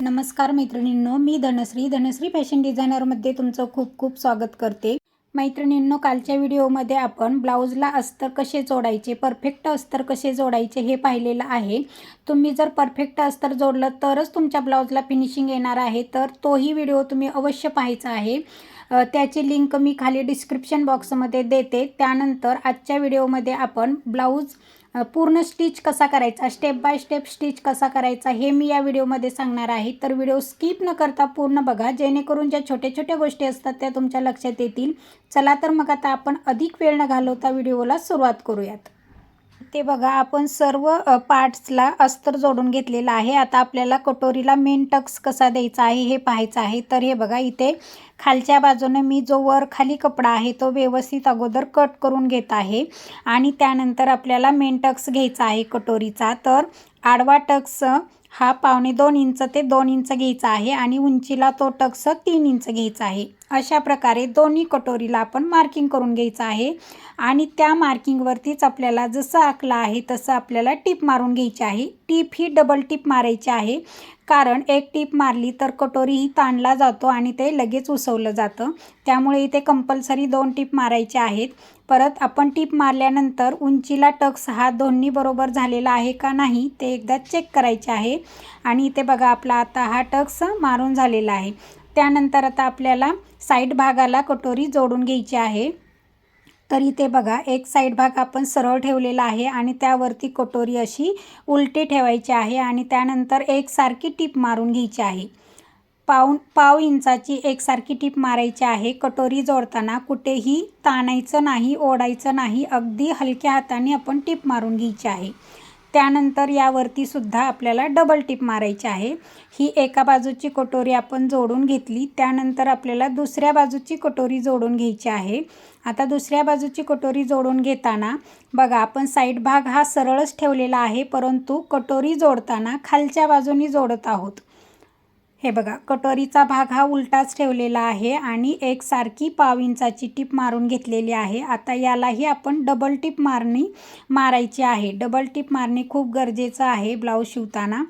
नमस्कार मैत्रिणींनो मी धनश्री. धनश्री फॅशन डिझायनरमध्ये तुमचं खूप खूप स्वागत करते. मैत्रिणींनो कालच्या व्हिडिओमध्ये आपण ब्लाऊजला अस्तर कसे जोडायचे परफेक्ट अस्तर कसे जोडायचे हे पाहिलेलं आहे. तुम्ही जर परफेक्ट अस्तर जोडलं तरच तुमच्या ब्लाऊजला फिनिशिंग येणार आहे तर तोही व्हिडिओ तुम्ही अवश्य पाहायचा आहे. त्याची लिंक मी खाली डिस्क्रिप्शन बॉक्समध्ये देते. त्यानंतर आजच्या व्हिडिओमध्ये आपण ब्लाऊज पूर्ण स्टिच कसा करायचा स्टेप बाय स्टेप स्टिच कसा करायचा हे मी या व्हिडिओमध्ये सांगणार आहे. तर व्हिडिओ स्किप न करता पूर्ण बघा जेणेकरून ज्या छोट्या छोट्या गोष्टी असतात त्या तुमच्या लक्षात येतील. चला तर मग आता आपण अधिक वेळ न घालवता व्हिडिओला सुरुवात करूयात. ते बघा आपण सर्व पार्ट्सला अस्तर जोडून घेतलेलं आहे. आता आपल्याला कटोरीला मेन टक्स कसा द्यायचा आहे हे पाहायचं आहे. तर हे बघा इथे खालच्या बाजूने मी जो वर खाली कपडा आहे तो व्यवस्थित अगोदर कट करून घेत आहे. आणि त्यानंतर आपल्याला मेन टक्स घ्यायचा आहे कटोरीचा. तर आडवा टक्स हा पावणे दोन इंच ते दोन इंच घ्यायचा आहे आणि उंचीला तो टक्स तीन इंच घ्यायचा आहे. अशा प्रकारे दोन्ही कटोरीला आपण मार्किंग करून घ्यायचं आहे. आणि त्या मार्किंगवरतीच आपल्याला जसं आखलं आहे तसं आपल्याला टीप मारून घ्यायची आहे. टीप ही डबल टीप मारायची आहे. कारण एक टीप मारली तर कटोरी ही ताणला जातो आणि ते लगेच उसवलं जातं. त्यामुळे इथे कंपल्सरी दोन टीप मारायचे आहेत. परत आपण टीप मारल्यानंतर उंचीला टक्स हा दोन्ही बरोबर झालेला आहे का नाही ते एकदा चेक करायचे आहे. आणि इथे बघा आपला आता हा टक्स मारून झालेला आहे. त्यानंतर आता आपल्याला साईड भागाला कटोरी जोडून घ्यायची आहे. तर इथे बघा एक साईड भाग आपण सरळ ठेवलेला आहे आणि त्यावरती कटोरी अशी उलटी ठेवायची आहे आणि त्यानंतर एकसारखी टीप मारून घ्यायची आहे. पाऊन पाव इंचाची एकसारखी टीप मारायची आहे. कटोरी जोडताना कुठेही ताणायचं नाही ओढायचं नाही. अगदी हलक्या हाताने आपण टीप मारून घ्यायची आहे. त्यानंतर यावरती सुद्धा आपल्याला डबल टीप मारायची आहे. ही एका बाजूची कटोरी आपण जोडून घेतली. त्यानंतर आपल्याला दुसऱ्या बाजूची कटोरी जोडून घ्यायची आहे. आता दुसऱ्या बाजूची कटोरी जोडून घेताना बघा आपण साईड भाग हा सरळच ठेवलेला आहे परंतु कटोरी जोडताना खालच्या बाजूनी जोडत आहोत. हे बघा कटोरीचा भाग हा उलटाच ठेवलेला आहे आणि एक सारखी पाव इंचाची टीप मारून घेतलेली आहे. आता यालाही आपण डबल टीप मारणी मारायची आहे. डबल टीप मारणे खूप गरजेचं आहे ब्लाऊज शिवताना.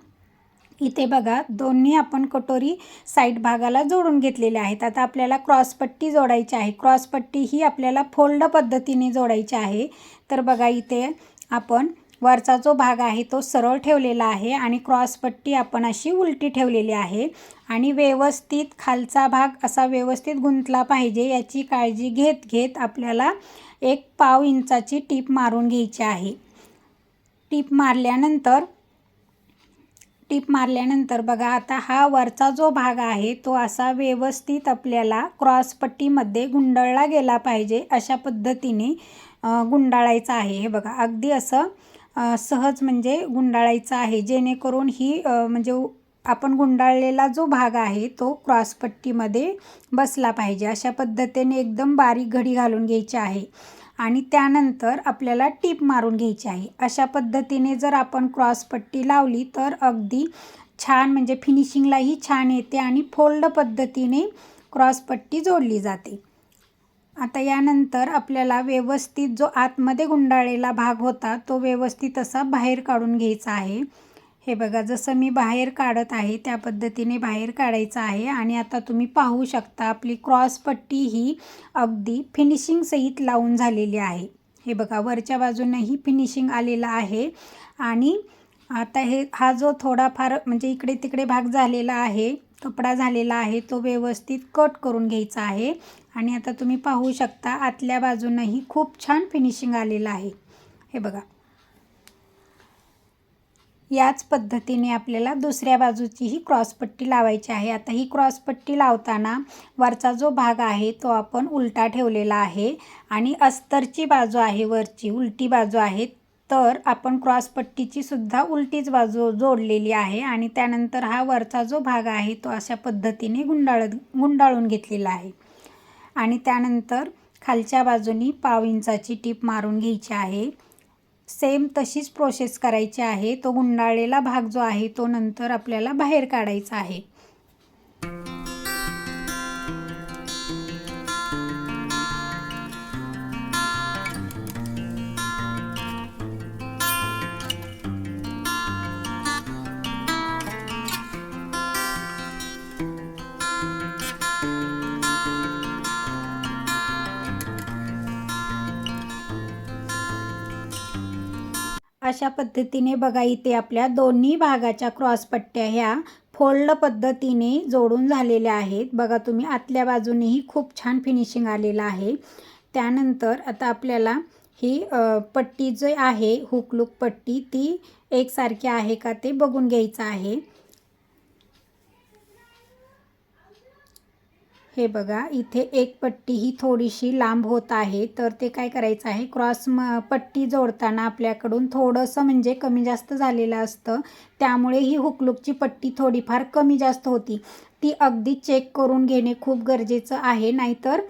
इथे बघा दोन्ही आपण कटोरी साईड भागाला जोडून घेतलेले आहेत. आता आपल्याला क्रॉसपट्टी जोडायची आहे. क्रॉसपट्टी ही आपल्याला फोल्ड पद्धतीने जोडायची आहे. तर बघा इथे आपण वरचा जो भाग आहे तो सरळ ठेवलेला आहे आणि क्रॉसपट्टी आपण अशी उलटी ठेवलेली आहे. आणि व्यवस्थित खालचा भाग असा व्यवस्थित गुंतला पाहिजे याची काळजी घेत घेत आपल्याला एक पाव इंचाची टीप मारून घ्यायची आहे. टीप मारल्यानंतर टीप मारल्यानंतर बघा आता हा वरचा जो भाग आहे तो असा व्यवस्थित आपल्याला क्रॉसपट्टीमध्ये गुंडाळला गेला पाहिजे अशा पद्धतीने गुंडाळायचं आहे. हे बघा अगदी असं सहज म्हणजे गुंडाळायचं आहे. जेणेकरून ही म्हणजे आपण गुंडाळलेला जो भाग आहे तो क्रॉसपट्टीमध्ये बसला पाहिजे. अशा पद्धतीने एकदम बारीक घडी घालून घ्यायची आहे आणि त्यानंतर आपल्याला टीप मारून घ्यायची आहे. अशा पद्धतीने जर आपण क्रॉसपट्टी लावली तर अगदी छान म्हणजे फिनिशिंगलाही छान येते आणि फोल्ड पद्धतीने क्रॉसपट्टी जोडली जाते. आता यानंतर आपल्याला व्यवस्थित जो आतमध्ये गुंडाळलेला भाग होता तो व्यवस्थित असा बाहेर काढून घ्यायचा आहे. हे बघा जसं मी बाहेर काढत आहे त्या पद्धतीने बाहेर काढायचं आहे. आणि आता तुम्ही पाहू शकता आपली क्रॉसपट्टी ही अगदी फिनिशिंगसहित लावून झालेली आहे. हे बघा वरच्या बाजूनंही फिनिशिंग आलेलं आहे. आणि आता हे हा जो थोडाफार म्हणजे इकडे तिकडे भाग झालेला आहे कपडा झालेला आहे तो व्यवस्थित कट करून घ्यायचा आहे. आणि आता तुम्ही पाहू शकता आतल्या बाजूनही खूप छान फिनिशिंग आलेलं आहे. हे बघा. याच पद्धतीने आपल्याला दुसऱ्या बाजूचीही क्रॉसपट्टी लावायची आहे. आता ही क्रॉसपट्टी लावताना वरचा जो भाग आहे तो आपण उलटा ठेवलेला आहे आणि अस्तरची बाजू आहे वरची उलटी बाजू आहे तर आपण क्रॉसपट्टीची सुद्धा उलटीच बाजू जोडलेली आहे आणि त्यानंतर हा वरचा जो भाग आहे तो अशा पद्धतीने गुंडाळत गुंडाळून घेतलेला आहे. आणि त्यानंतर खालच्या बाजूनी पाव इंचाची टीप मारून घ्यायची आहे. सेम तशीच प्रोसेस करायची आहे. तो गुंडाळलेला भाग जो आहे तो नंतर आपल्याला बाहेर काढायचा आहे. अशा पद्धतीने बघा इथे आपल्या दोन्ही भागाच्या क्रॉसपट्ट्या ह्या फोल्ड पद्धतीने जोडून झालेल्या आहेत. बघा तुम्ही आतल्या बाजूनेही खूप छान फिनिशिंग आलेलं आहे. त्यानंतर आता आपल्याला ही पट्टी जी आहे हुकलूक पट्टी ती एकसारखी आहे का ते बघून घ्यायचं आहे. हे बघा इथे एक पट्टी ही थोडीशी लांब होत आहे. तर ते काय करायचं आहे क्रॉस म पट्टी जोडताना आपल्याकडून थोडंसं म्हणजे कमी जास्त झालेलं असतं. त्यामुळे ही हुकलूकची पट्टी थोडीफार कमी जास्त होती. ती अगदी चेक करून घेणे खूप गरजेचं आहे. नाहीतर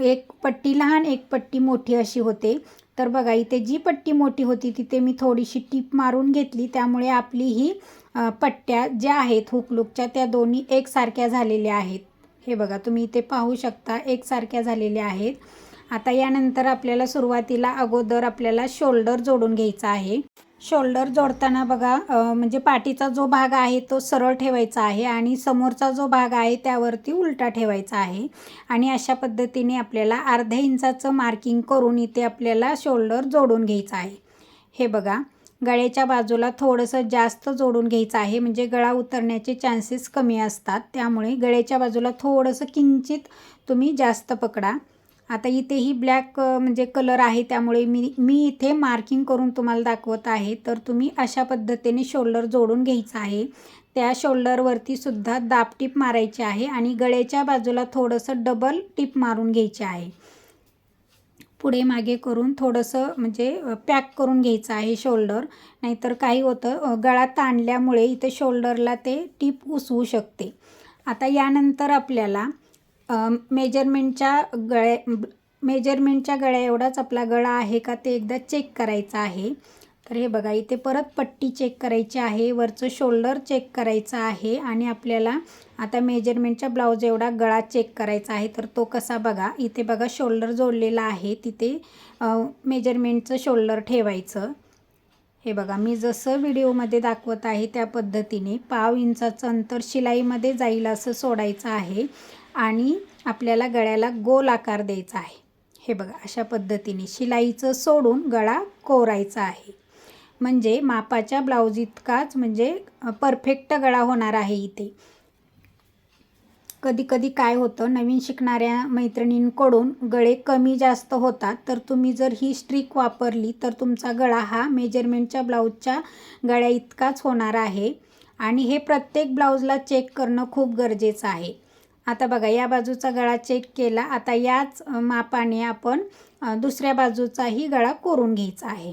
एक पट्टी लहान एक पट्टी मोठी अशी होते. तर बघा इथे जी पट्टी मोठी होती तिथे मी थोडीशी टीप मारून घेतली. त्यामुळे आपली ही पट्ट्या ज्या आहेत हुकलूकच्या त्या दोन्ही एकसारख्या झालेल्या आहेत. हे बघा तुम्ही इथे पाहू शकता एकसारख्या झालेल्या आहेत. आता यानंतर आपल्याला सुरुवातीला अगोदर आपल्याला शोल्डर जोडून घ्यायचा आहे. शोल्डर जोडताना बघा म्हणजे पाठीचा जो भाग आहे तो सरळ ठेवायचा आहे आणि समोरचा जो भाग आहे त्यावरती उलटा ठेवायचा आहे. आणि अशा पद्धतीने आपल्याला अर्ध्या इंचाचं मार्किंग करून इथे आपल्याला शोल्डर जोडून घ्यायचं आहे. हे बघा गळ्याच्या बाजूला थोडंसं जास्त जोडून घ्यायचं आहे. म्हणजे गळा उतरण्याचे चान्सेस कमी असतात. त्यामुळे गळ्याच्या बाजूला थोडंसं किंचित तुम्ही जास्त पकडा. आता इथे ही ब्लॅक म्हणजे कलर आहे. त्यामुळे मी मी इथे मार्किंग करून तुम्हाला दाखवत आहे. तर तुम्ही अशा पद्धतीने शोल्डर जोडून घ्यायचं आहे. त्या शोल्डरवरती सुद्धा दाब टीप मारायची आहे आणि गळ्याच्या बाजूला थोडंसं डबल टीप मारून घ्यायची आहे. पुढे मागे करून थोडंसं म्हणजे पॅक करून घ्यायचं आहे शोल्डर. नाहीतर काही होतं गळा ताणल्यामुळे इथं शोल्डरला ते टीप उसवू शकते. आता यानंतर आपल्याला मेजरमेंटच्या गळ्या मेजरमेंटच्या गळ्या एवढाच आपला गळा आहे का ते एकदा चेक करायचा आहे. तर हे बघा इथे परत पट्टी चेक करायची आहे वरचं शोल्डर चेक करायचं आहे आणि आपल्याला आता मेजरमेंटच्या ब्लाऊज एवढा गळा चेक करायचा आहे तर तो कसा बघा? इथे बघा शोल्डर जोडलेला आहे तिथे मेजरमेंटचं शोल्डर ठेवायचं. हे बघा मी जसं व्हिडिओमध्ये दाखवत आहे त्या पद्धतीने पाव इंचाचं अंतर शिलाईमध्ये जाईल असं सोडायचं आहे आणि आपल्याला गळ्याला गोल आकार द्यायचा आहे. हे बघा अशा पद्धतीने शिलाईचं सोडून गळा कोरायचा आहे. म्हणजे मापाच्या ब्लाऊज इतकाच म्हणजे परफेक्ट गळा होणार आहे इथे. कधी कधी काय होतं नवीन शिकणाऱ्या मैत्रिणींकडून गळे कमी जास्त होतात. तर तुम्ही जर ही स्ट्रिक वापरली तर तुमचा गळा हा मेजरमेंटच्या ब्लाऊजच्या गळ्या इतकाच होणार आहे. आणि हे प्रत्येक ब्लाऊजला चेक करणं खूप गरजेचं आहे. आता बघा या बाजूचा गळा चेक केला. आता याच मापाने आपण दुसऱ्या बाजूचाही गळा कोरून घ्यायचा आहे.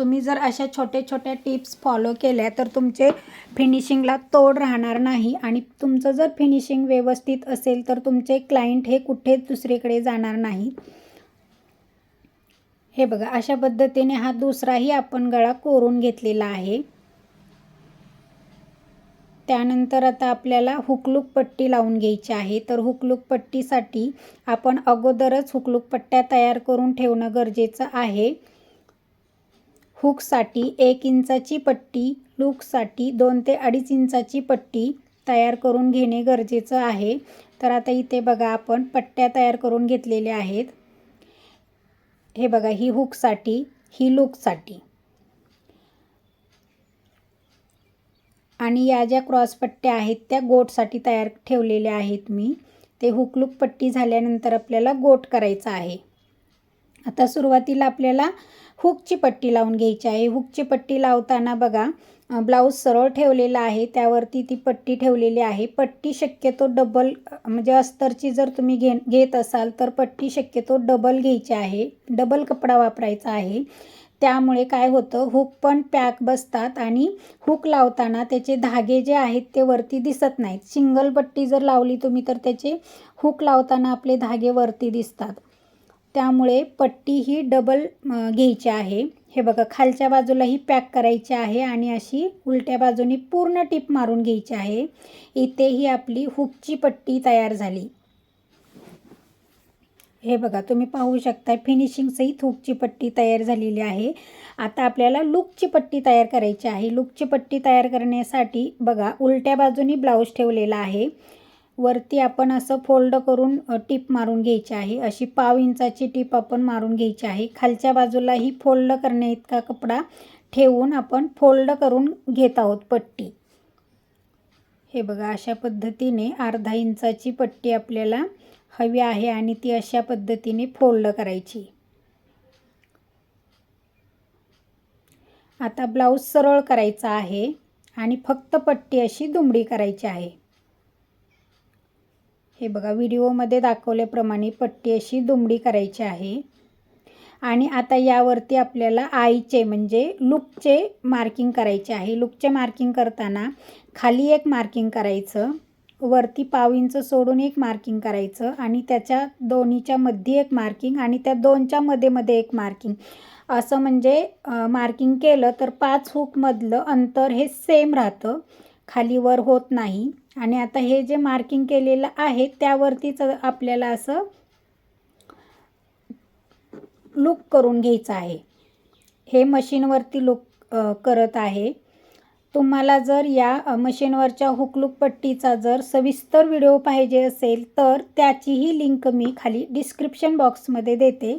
तुम्ही जर अशा छोट्या छोट्या टिप्स फॉलो केल्या तर तुमचे फिनिशिंगला तोड राहणार नाही आणि तुमचं जर फिनिशिंग व्यवस्थित असेल तर तुमचे क्लायंट हे कुठेच दुसरीकडे जाणार नाही. हे बघा अशा पद्धतीने हा दुसराही आपण गळा कोरून घेतलेला आहे. त्यानंतर आता आपल्याला हुकलूक पट्टी लावून घ्यायची आहे. तर हुकलूक पट्टीसाठी आपण अगोदरच हुकलूक पट्ट्या तयार करून ठेवणं गरजेचं आहे. हुकसाठी एक इंचाची पट्टी लूकसाठी दोन ते अडीच इंचाची पट्टी तयार करून घेणे गरजेचं आहे. तर आता इथे बघा आपण पट्ट्या तयार करून घेतलेल्या आहेत. हे बघा ही हुकसाठी ही लूकसाठी. आणि या ज्या क्रॉस पट्ट्या आहेत त्या गोटसाठी तयार ठेवलेल्या आहेत मी. ते हुकलूक पट्टी झाल्यानंतर आपल्याला गोट करायचं आहे. आता सुरुवातीला आपल्याला हुकची पट्टी लावून घ्यायची आहे. हुकची पट्टी लावताना बघा ब्लाऊज सरळ ठेवलेला आहे. त्यावरती ती पट्टी ठेवलेली आहे. पट्टी शक्यतो डबल म्हणजे अस्तरची जर तुम्ही घे घेत असाल तर पट्टी शक्यतो डबल घ्यायची आहे. डबल कपडा वापरायचा आहे. त्यामुळे काय होतं हुक पण पॅक बसतात आणि हुक लावताना त्याचे धागे जे आहेत ते वरती दिसत नाहीत. सिंगल पट्टी जर लावली तुम्ही तर त्याचे हुक लावताना आपले धागे वरती दिसतात. त्यामुळे पट्टी ही डबल घ्यायची आहे. हे बघा खालच्या बाजूला ही पॅक करायची आहे आणि अशी उलट्या बाजूनी पूर्ण टिप मारून घ्यायची आहे. इथे ही आपली हुकची पट्टी तयार झाली. हे बघा तुम्ही पाहू शकता फिनिशिंगसहित हुकची पट्टी तयार झालेली आहे. आता आपल्याला लुकची पट्टी तयार करायची आहे. लुकची पट्टी तयार करण्यासाठी बघा उलट्या बाजूनी ब्लाऊज ठेवलेला आहे. वरती आपण असं फोल्ड करून टीप मारून घ्यायची आहे. अशी पाव इंचाची टीप आपण मारून घ्यायची आहे. खालच्या बाजूला ही फोल्ड करण्या इतका कपडा ठेवून आपण फोल्ड करून घेत आहोत पट्टी. हे बघा अशा पद्धतीने अर्धा इंचाची पट्टी आपल्याला हवी आहे आणि ती अशा पद्धतीने फोल्ड करायची. आता ब्लाऊज सरळ करायचा आहे आणि फक्त पट्टी अशी दुमडी करायची आहे. हे बघा व्हिडिओमध्ये दाखवल्याप्रमाणे पट्टी अशी दुमडी करायची आहे. आणि आता यावरती आपल्याला आईचे म्हणजे लुकचे मार्किंग करायचे आहे. लुकचे मार्किंग करताना खाली एक मार्किंग करायचं वरती पाव इंच सोडून एक मार्किंग करायचं आणि त्याच्या दोन्हीच्या मध्ये एक मार्किंग आणि त्या दोनच्या मध्ये मध्ये एक मार्किंग. असं म्हणजे मार्किंग केलं तर पाच हुकमधलं अंतर हे सेम राहतं. खाली वर होत नाही. आणि आता हे जे मार्किंग केलेलं आहे त्यावरतीच आपल्याला असं लुक करून घ्यायचं आहे. हे मशीनवरती लुक करत आहे. तुम्हाला जर या मशीनवरच्या हुकलूक पट्टीचा जर सविस्तर व्हिडिओ पाहिजे असेल तर त्याचीही लिंक मी खाली डिस्क्रिप्शन बॉक्समध्ये देते.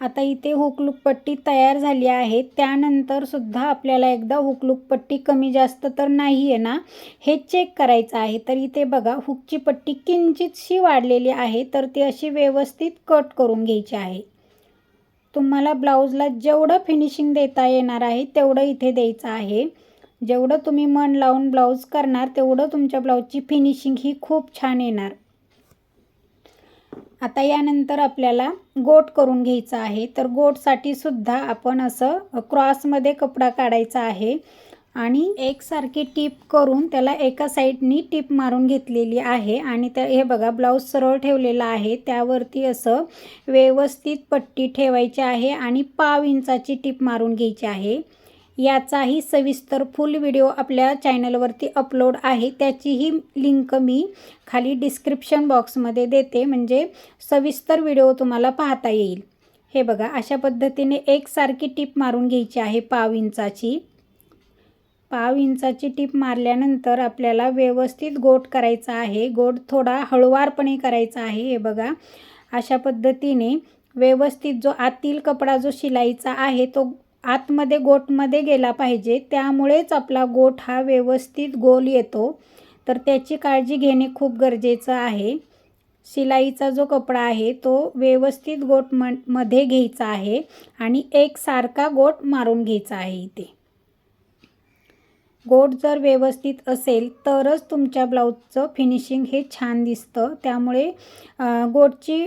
आता इथे हुकलूक पट्टी तयार झाली आहे. त्यानंतर सुद्धा आपल्याला एकदा हुकलूक पट्टी कमी जास्त तर नाही आहे ना? हे चेक करायचं आहे. तर इथे बघा हुकची पट्टी किंचितशी वाढलेली आहे तर ती अशी व्यवस्थित कट करून घ्यायची आहे. तुम्हाला ब्लाऊजला जेवढं फिनिशिंग देता येणार आहे तेवढं इथे द्यायचं आहे. जेवढं तुम्ही मन लावून ब्लाऊज करणार तेवढं तुमच्या ब्लाऊजची फिनिशिंग ही खूप छान येणार. आता यानंतर आपल्याला गोट करून घ्यायचा आहे. तर गोटसाठी सुद्धा आपण असं क्रॉसमध्ये कपडा काढायचा आहे. आणि एकसारखी टीप करून त्याला एका साईडनी टीप मारून घेतलेली आहे. आणि त्या हे बघा ब्लाऊज सरळ ठेवलेला आहे. त्यावरती असं व्यवस्थित पट्टी ठेवायची आहे आणि पाव इंचाची टीप मारून घ्यायची आहे. याचाही सविस्तर फुल व्हिडिओ आपल्या चॅनलवरती अपलोड आहे. त्याचीही लिंक मी खाली डिस्क्रिप्शन बॉक्समध्ये देते. म्हणजे सविस्तर व्हिडिओ तुम्हाला पाहता येईल. हे बघा अशा पद्धतीने एकसारखी टीप मारून घ्यायची आहे पाव इंचाची. पाव इंचाची टीप मारल्यानंतर आपल्याला व्यवस्थित गोट करायचा आहे. गोट थोडा हळुवारपणे करायचा आहे. हे बघा अशा पद्धतीने व्यवस्थित जो आतील कपडा जो शिलाईचा आहे तो आतमध्ये गोटमध्ये गेला पाहिजे. त्यामुळेच आपला गोट हा व्यवस्थित गोल येतो. तर त्याची काळजी घेणे खूप गरजेचं आहे. शिलाईचा जो कपडा आहे तो व्यवस्थित गोट म मध्ये घ्यायचा आहे आणि एकसारखा गोट मारून घ्यायचा आहे इथे. गोट जर व्यवस्थित असेल तरच तुमच्या ब्लाऊजचं फिनिशिंग हे छान दिसतं. त्यामुळे गोटची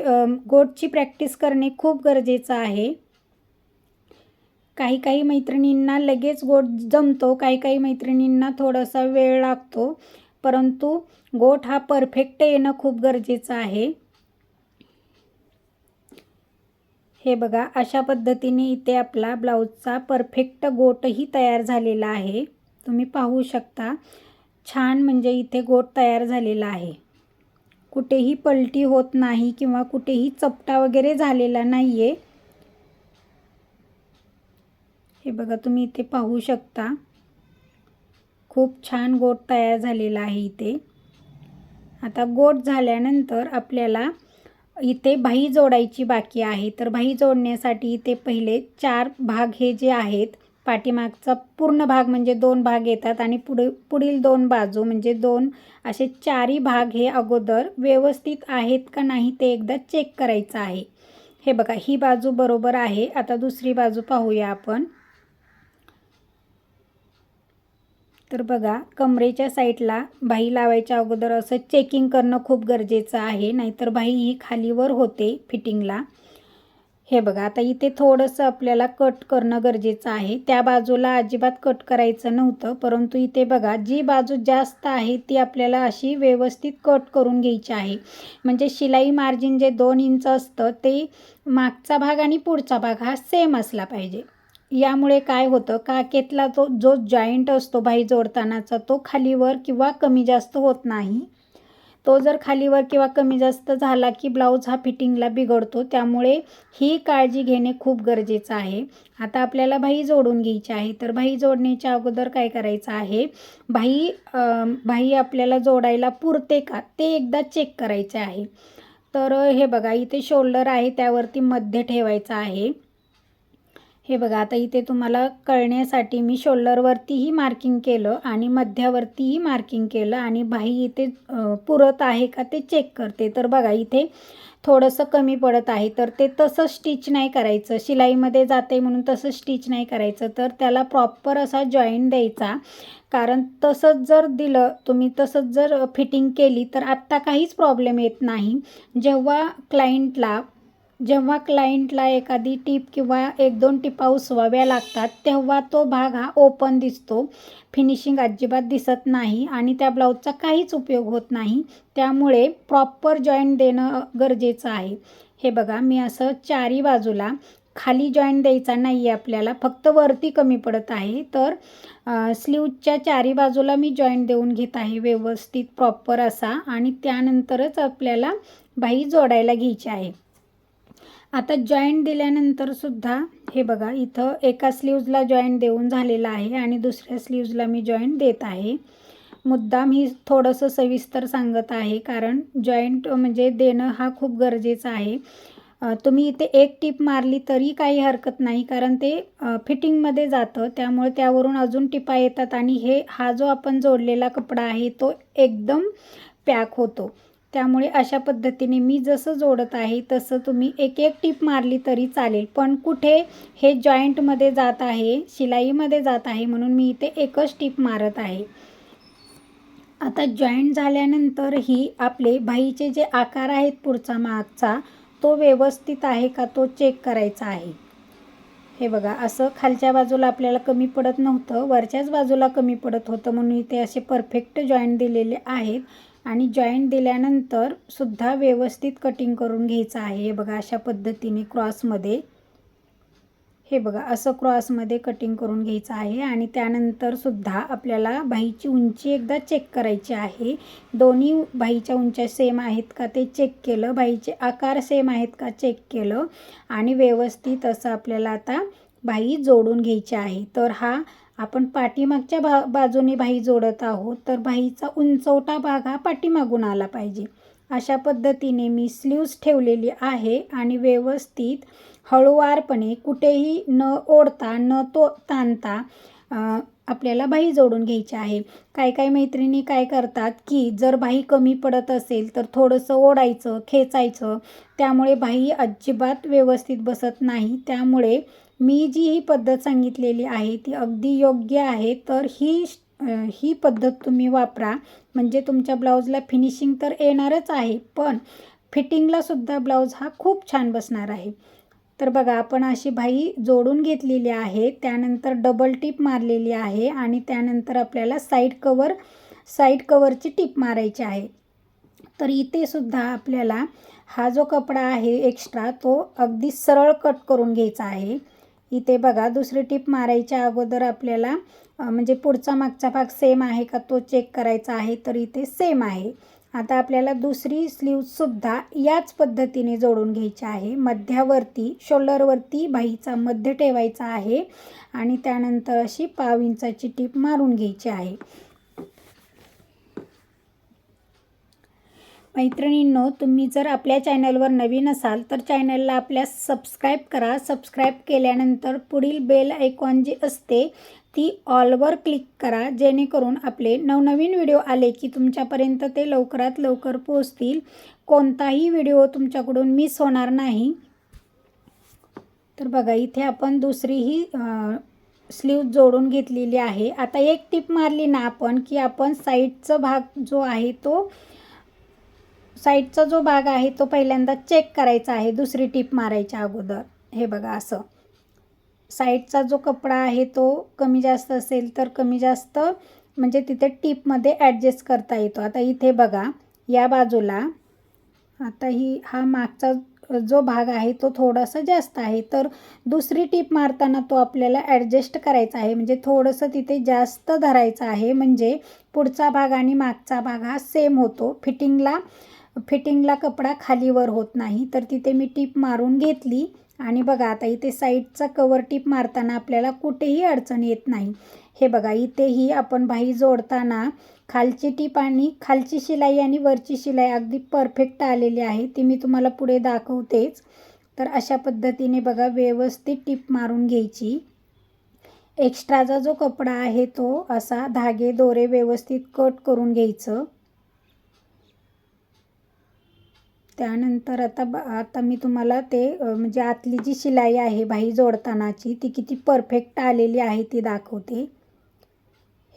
गोटची प्रॅक्टिस करणे खूप गरजेचं आहे. काही काही मैत्रिणींना लगेच गोट जमतो काही काही मैत्रिणींना थोडासा वेळ लागतो. परंतु गोट हा परफेक्ट येणं खूप गरजेचं आहे. हे बघा अशा पद्धतीने इथे आपला ब्लाऊजचा परफेक्ट गोटही तयार झालेला आहे. तुम्ही पाहू शकता छान म्हणजे इथे गोट तयार झालेला आहे. कुठेही पलटी होत नाही किंवा कुठेही चपटा वगैरे झालेला नाही आहे हे बघा तुम्ही इथे पाहू शकता. खूप छान गोट तयार झालेला आहे इथे. आता गोट झाल्यानंतर आपल्याला इथे भाई जोडायची बाकी आहे. तर भाई जोडण्यासाठी इथे पहिले चार भाग हे जे आहेत पाठीमागचा पूर्ण भाग म्हणजे दोन भाग येतात आणि पुढे पुढील दोन बाजू म्हणजे दोन असे चारी भाग हे अगोदर व्यवस्थित आहेत का नाही ते एकदा चेक करायचं आहे. हे बघा ही बाजू बरोबर आहे. आता दुसरी बाजू पाहूया आपण. तर बघा कमरेच्या साईडला बाही लावायच्या अगोदर असं चेकिंग करणं खूप गरजेचं आहे. नाहीतर बाही ही खालीवर होते फिटिंगला हे बघा आता इथे थोडंसं आपल्याला कट करणं गरजेचं आहे. त्या बाजूला अजिबात कट करायचं नव्हतं परंतु इथे बघा जी बाजू जास्त आहे ती आपल्याला अशी व्यवस्थित कट करून घ्यायची आहे. म्हणजे शिलाई मार्जिन जे दोन इंच असतं ते मागचा भाग आणि पुढचा भाग हा सेम असला पाहिजे. यामुळे काय होतं? काकेतला तो जो जॉईंट असतो भाई जोडतानाचा तो खालीवर किंवा कमी जास्त होत नाही. तो जर खालीवर किंवा कमी जास्त झाला की ब्लाऊज हा फिटिंगला बिघडतो. त्यामुळे ही काळजी घेणे खूप गरजेचं आहे. आता आपल्याला भाई जोडून घ्यायची आहे. तर भाई जोडण्याच्या अगोदर काय करायचं आहे? भाई भाई आपल्याला जोडायला पुरते का? ते एकदा चेक करायचे आहे. तर हे बघा इथे शोल्डर आहे त्यावरती मध्य ठेवायचं आहे. हे बघा आता इथे तुम्हाला कळण्यासाठी मी शोल्डरवरतीही मार्किंग केलं आणि मध्यावरतीही मार्किंग केलं आणि बाही इथे पुरत आहे का ते चेक करते. तर बघा इथे थोडंसं कमी पडत आहे. तर ते तसं स्टिच नाही करायचं. शिलाईमध्ये जाते म्हणून तसं स्टिच नाही करायचं. तर त्याला प्रॉपर असा जॉईंट द्यायचा. कारण तसंच जर दिलं तुम्ही तसंच जर फिटिंग केली तर आत्ता काहीच प्रॉब्लेम येत नाही. जेव्हा क्लायंटला जेव्हा क्लायंटला एखादी टीप किंवा एक दोन टिपा उसवाव्या लागतात तेव्हा तो भाग हा ओपन दिसतो. फिनिशिंग अजिबात दिसत नाही आणि त्या ब्लाऊजचा काहीच उपयोग होत नाही. त्यामुळे प्रॉपर जॉईंट देणं गरजेचं आहे. हे बघा मी असं चारी बाजूला खाली जॉईंट द्यायचा नाही आहे आपल्याला फक्त वरती कमी पडत आहे. तर स्लीवच्या चारी बाजूला मी जॉईंट देऊन घेत आहे व्यवस्थित प्रॉपर असा. आणि त्यानंतरच आपल्याला बाई जोडायला घ्यायची आहे. आता जॉईंट दिल्यानंतरसुद्धा हे बघा इथं एका स्लीव्जला जॉईंट देऊन झालेला आहे आणि दुसऱ्या स्लीव्जला मी जॉईंट देत आहे. मुद्दाम ही थोडंसं सविस्तर सांगत आहे कारण जॉईंट म्हणजे देणं हा खूप गरजेचा आहे. तुम्ही इथे एक टीप मारली तरी काही हरकत नाही कारण ते फिटिंगमध्ये जातं त्यामुळे त्यावरून अजून टिपा येतात आणि हे हा जो आपण जोडलेला कपडा आहे तो एकदम पॅक होतो. त्यामुळे अशा पद्धतीने मी जसं जोडत आहे तसं तुम्ही एक एक टीप मारली तरी चालेल. पण कुठे हे जॉईंटमध्ये जात आहे शिलाईमध्ये जात आहे म्हणून मी इथे एकच टीप मारत आहे. आता जॉईंट झाल्यानंतर ही आपले बाईचे जे आकार आहेत पुढचा मागचा तो व्यवस्थित आहे का तो चेक करायचा आहे. हे बघा असं खालच्या बाजूला आपल्याला कमी पडत नव्हतं वरच्याच बाजूला कमी पडत होतं म्हणून इथे असे परफेक्ट जॉईंट दिलेले आहेत. आणि जॉईंट दिल्यानंतर सुद्धा व्यवस्थित कटिंग करून घ्यायचं आहे. हे बघा अशा पद्धतीने क्रॉसमध्ये हे बघा असं क्रॉसमध्ये कटिंग करून घ्यायचं आहे. आणि त्यानंतर सुद्धा आपल्याला बाईची उंची एकदा चेक करायची आहे. दोन्ही बाईच्या उंच्या सेम आहेत का ते चेक केलं. बाईचे आकार सेम आहेत का चेक केलं. आणि व्यवस्थित असं आपल्याला आता बाई जोडून घ्यायची आहे. तर हा आपण पाठीमागच्या भा बाजूने बाही जोडत आहोत तर बाहीचा उंचवटा भाग हा पाठीमागून आला पाहिजे. अशा पद्धतीने मी स्लीव्स ठेवलेली आहे आणि व्यवस्थित हळूवारपणे कुठेही न ओढता न तो ताणता आपल्याला बाही जोडून घ्यायची आहे. काही काही मैत्रिणी काय करतात की जर बाही कमी पडत असेल तर थोडंसं ओढायचं खेचायचं. त्यामुळे बाही अजिबात व्यवस्थित बसत नाही. त्यामुळे मी जी ही पद्धत सांगितलेली आहे ती अगदी योग्य आहे. तर ही ही पद्धत तुम्ही वापरा. म्हणजे तुमच्या ब्लाऊजला फिनिशिंग तर येणारच आहे पण फिटिंगलासुद्धा ब्लाऊज हा खूप छान बसणार आहे. तर बघा आपण अशी भाई जोडून घेतलेली आहे त्यानंतर डबल टीप मारलेली आहे आणि त्यानंतर आपल्याला साईड कवर साईड कवरची टीप मारायची आहे. तर इथे सुद्धा आपल्याला हा जो कपडा आहे एक्स्ट्रा तो अगदी सरळ कट करून घ्यायचा आहे. इथे बघा दुसरी टीप मारायच्या अगोदर आपल्याला म्हणजे पुढचा मागचा भाग सेम आहे का तो चेक करायचा आहे. तर इथे सेम आहे. आता आपल्याला दुसरी स्लीवसुद्धा याच पद्धतीने जोडून घ्यायची आहे. मध्यावरती शोल्डरवरती बाईचा मध्य ठेवायचा आहे आणि त्यानंतर अशी पाव इंचाची टीप मारून घ्यायची आहे. मैत्रिणींनो तुम्ही जर आपल्या चॅनलवर नवीन असाल तर चॅनलला आपल्या सबस्क्राईब करा. सबस्क्राईब केल्यानंतर पुढील बेल आयकॉन जी असते ती ऑलवर क्लिक करा जेणेकरून आपले नवनवीन व्हिडिओ आले की तुमच्यापर्यंत ते लवकरात लवकर पोहोचतील. कोणताही व्हिडिओ तुमच्याकडून मिस होणार नाही. तर बघा इथे आपण दुसरीही स्लीव जोडून घेतलेली आहे. आता एक टीप मारली ना आपण की आपण साईडचा भाग जो आहे तो साईडचा जो भाग आहे तो पहिल्यांदा चेक करायचा आहे दुसरी टिप मारायच्या अगोदर. हे बघा असं. साईडचा जो कपडा आहे तो कमी जास्त असेल तर कमी जास्त म्हणजे तिथे टीपमध्ये ॲडजस्ट करता येतो. आता इथे बघा या बाजूला आता ही हा मागचा जो भाग आहे तो थोडासा जास्त आहे. तर दुसरी टीप मारताना तो आपल्याला ॲडजस्ट करायचा आहे. म्हणजे थोडंसं तिथे जास्त धरायचं आहे. म्हणजे पुढचा भाग आणि मागचा भाग हा सेम होतो. फिटिंगला फिटिंगला कपडा खालीवर होत नाही. तर तिथे मी टीप मारून घेतली. आणि बघा आता इथे साईडचा कवर टिप मारताना आपल्याला कुठेही अडचण येत नाही. हे बघा इथेही आपण बाही जोडताना खालची टीप आणि खालची शिलाई आणि वरची शिलाई अगदी परफेक्ट आलेली आहे. ती मी तुम्हाला पुढे दाखवतेच. तर अशा पद्धतीने बघा व्यवस्थित टीप मारून घ्यायची. एक्स्ट्राचा जो कपडा आहे तो असा धागे दोरे व्यवस्थित कट करून घ्यायचं. त्यानंतर आता ब आता मी तुम्हाला ते म्हणजे आतली जी शिलाई आहे बाही जोडतानाची ती किती परफेक्ट आलेली आहे ती दाखवते.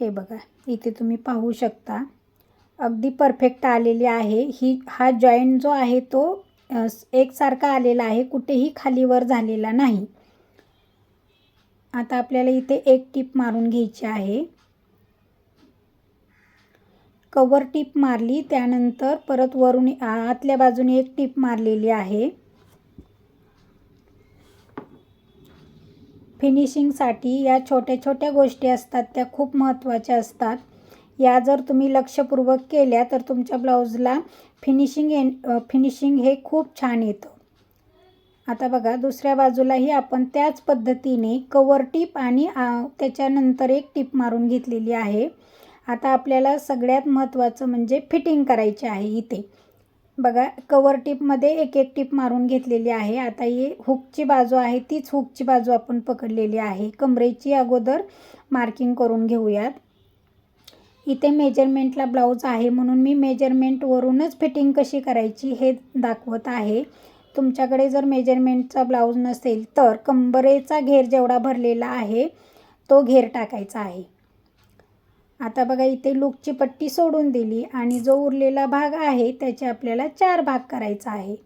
हे बघा इथे तुम्ही पाहू शकता. अगदी परफेक्ट आलेली आहे. ही हा जॉईंट जो आहे तो एकसारखा आलेला आहे कुठेही खालीवर झालेला नाही. आता आपल्याला इथे एक टीप मारून घ्यायची आहे. कवर टीप मारली त्यानंतर परत वरून आतल्या बाजूने एक टीप मारलेली आहे. फिनिशिंगसाठी या छोट्या छोट्या गोष्टी असतात त्या खूप महत्त्वाच्या असतात. या जर तुम्ही लक्षपूर्वक केल्या तर तुमच्या ब्लाऊजला फिनिशिंग एन फिनिशिंग हे खूप छान येतं. आता बघा दुसऱ्या बाजूलाही आपण त्याच पद्धतीने कवर टीप आणि त्याच्यानंतर एक टीप मारून घेतलेली आहे. आता आपल्याला सगळ्यात महत्त्वाचं म्हणजे फिटिंग करायची आहे इथे. बघा कवर टिपमध्ये एक एक टिप मारून घेतलेली आहे. आता ही हुकची बाजू आहे तीच हुकची बाजू आपण पकडलेली आहे. कमरेची अगोदर मार्किंग करून घेऊयात. इथे मेजरमेंटला ब्लाऊज आहे म्हणून मी मेजरमेंटवरूनच फिटिंग कशी करायची हे दाखवत आहे. तुमच्याकडे जर मेजरमेंटचा ब्लाऊज नसेल तर कंबरेचा घेर जेवढा भरलेला आहे तो घेर टाकायचा आहे. आता बघा इथे लूकची पट्टी सोडून दिली आणि जो उरलेला भाग आहे त्याचे आपल्याला चार भाग करायचा आहे.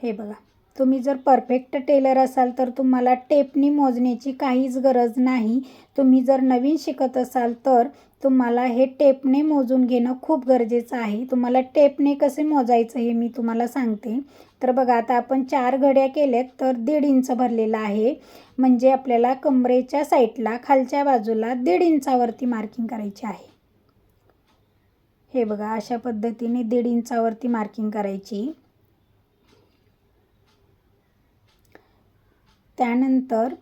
हे बघा. तुम्ही जर परफेक्ट टेलर असाल तर तुम्हाला टेपनी मोजण्याची काहीच गरज नाही. तुम्ही जर नवीन शिकत असाल तर तुम्हाला हे टेपने मोजून घेणं खूप गरजेचं आहे. तुम्हाला टेपने कसे मोजायचं हे मी तुम्हाला सांगते. तर बघा आता आपण चार घड्या केल्यात तर दीड इंच भरलेला आहे. म्हणजे आपल्याला कमरेच्या साईडला खालच्या बाजूला दीड इंचावरती मार्किंग करायची आहे. हे बघा अशा पद्धतीने दीड इंचावरती मार्किंग करायची. त्यानंतर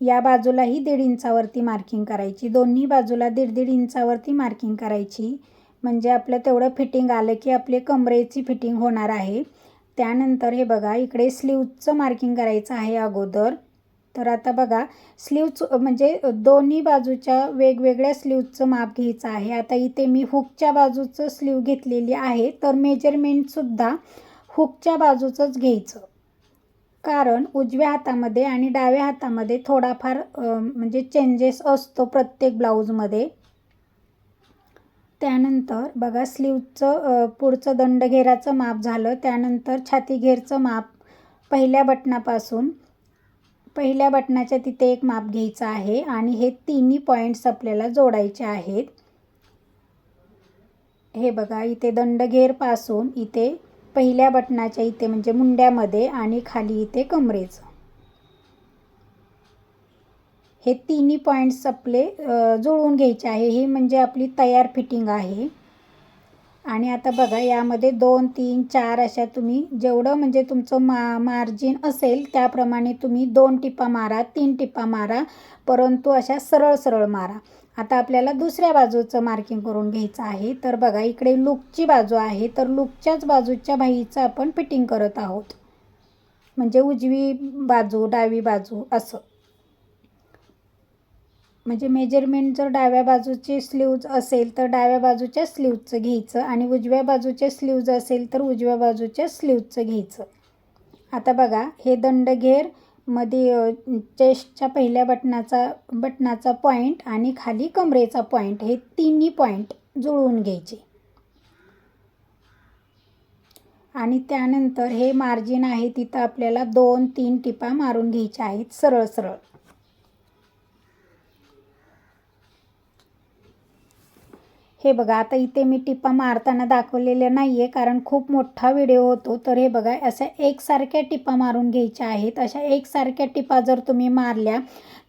या बाजूलाही दीड इंचावरती मार्किंग करायची. दोन्ही बाजूला दीड दीड इंचावरती मार्किंग करायची. म्हणजे आपलं तेवढं फिटिंग आलं की आपले कमरेची फिटिंग होणार आहे. त्यानंतर हे बघा इकडे स्लीवचं मार्किंग करायचं आहे अगोदर. तर आता बघा स्लीवच म्हणजे दोन्ही बाजूच्या वेगवेगळ्या स्लीवचं माप घ्यायचं आहे. आता इथे मी हुकच्या बाजूचं स्लीव घेतलेली आहे. तर मेजरमेंटसुद्धा हुकच्या बाजूचंच घ्यायचं. कारण उजव्या हातामध्ये आणि डाव्या हातामध्ये थोडाफार म्हणजे चेंजेस असतो प्रत्येक ब्लाऊजमध्ये त्यानंतर बघा स्लीवचं पुढचं दंडघेराचं माप झालं. त्यानंतर छाती घेरचं माप पहिल्या बटनापासून पहिल्या बटनाच्या तिथे एक माप घ्यायचं आहे आणि हे तिन्ही पॉईंट्स आपल्याला जोडायचे आहेत. हे बघा इथे दंडघेरपासून इथे पहिल्या बटनाच्या इथे म्हणजे मुंड्यामध्ये आणि खाली इथे कमरेचं. हे तिन्ही पॉईंट्स आपले जुळवून घ्यायचे आहे. ही म्हणजे आपली तयार फिटिंग आहे. आणि आता बघा यामध्ये दोन तीन चार अशा तुम्ही जेवढं म्हणजे तुमचं मा मार्जिन असेल त्याप्रमाणे तुम्ही दोन टिपा मारा तीन टिपा मारा परंतु अशा सरळ सरळ मारा. आता आपल्याला दुसऱ्या बाजूचं मार्किंग करून घ्यायचं आहे. तर बघा इकडे लूकची बाजू आहे. तर लूकच्याच बाजूच्या बाहीचं आपण फिटिंग करत आहोत. म्हणजे उजवी बाजू डावी बाजू असं. म्हणजे मेजरमेंट जर डाव्या बाजूचे स्लीव्ज असेल तर डाव्या बाजूच्या स्लीवचं घ्यायचं आणि उजव्या बाजूचे स्लीव्ज असेल तर उजव्या बाजूच्या स्लीवचं घ्यायचं. आता बघा हे दंडघेर मध्ये चेस्टच्या पहिल्या बटनाचा बटनाचा पॉईंट आणि खाली कमरेचा पॉईंट हे तिन्ही पॉईंट जुळवून घ्यायचे. आणि त्यानंतर हे मार्जिन आहे तिथं आपल्याला दोन तीन टिपा मारून घ्यायच्या आहेत सरळ सरळ. हे बघा आता इथे मी टिपा मारताना दाखवलेल्या नाही आहे कारण खूप मोठा व्हिडिओ होतो. तर हे बघा अशा एकसारख्या टिपा मारून घ्यायच्या आहेत. अशा एकसारख्या टिपा जर तुम्ही मारल्या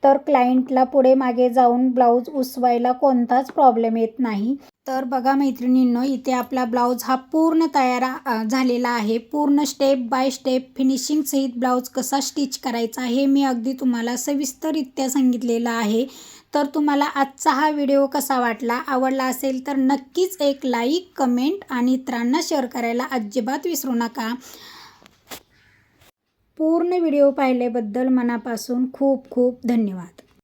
तर क्लायंटला पुढे मागे जाऊन ब्लाऊज उसवायला कोणताच प्रॉब्लेम येत नाही. तर बघा मैत्रिणींनो इथे आपला ब्लाऊज हा पूर्ण तयार झालेला आहे. पूर्ण स्टेप बाय स्टेप फिनिशिंग सहित ब्लाऊज कसा स्टिच करायचा हे मी अगदी तुम्हाला सविस्तररित्या सांगितलेलं आहे. तर तुम्हाला आजचा हा व्हिडिओ कसा वाटला आवडला असेल तर नक्कीच एक लाईक कमेंट आणि इतरांना शेअर करायला अजिबात विसरू नका. पूर्ण व्हिडिओ पाहिल्याबद्दल मनापासून खूप खूप धन्यवाद.